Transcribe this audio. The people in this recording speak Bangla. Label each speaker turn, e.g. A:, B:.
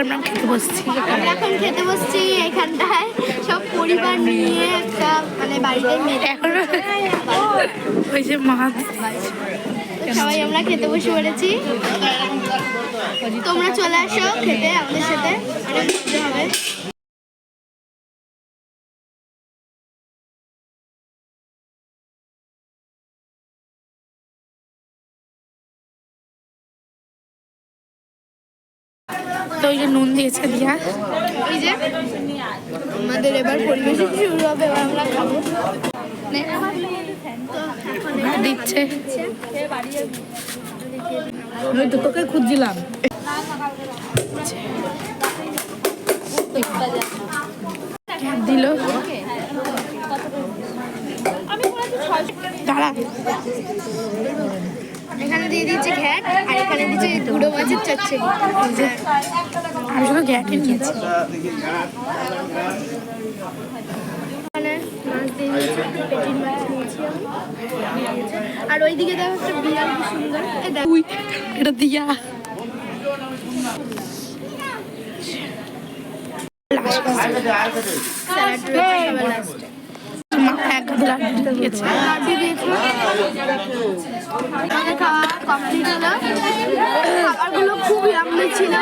A: আমরা খেতে বসছি।
B: আমরা এখন খেতে বসছি এখানটায়। সব পরিবার নিয়ে একটা মানে বাড়িতে
A: এখন ওই যে মা।
B: সবাই আমরা খেতে বসে পড়েছি। তোমরা চলে আসো খেতে আমাদের সাথে।
A: তো ওই যে নুন দিয়েছে দিয়া।
B: এই যে আমাদের এবার পরিবেশন শুরু হবে এবার আমরা খাব।
A: দিচ্ছে।
C: ওই তো তোকে খুঁজছিলাম।
A: দিল। দাঁড়া।
B: এখানে দিয়ে দিচ্ছে ঘ্যাট। চচ্চড়ি
A: আমি শুধু গ্যাটে নিয়েছি
B: এখানে মাছ দিয়েছে পেটির মাছ নিয়েছি আর ওইদিকে দেখো একটা বিড়াল কি সুন্দর। এই
A: এটা দিয়া। দিয়েছে।
B: ইয়াম্মি ছিল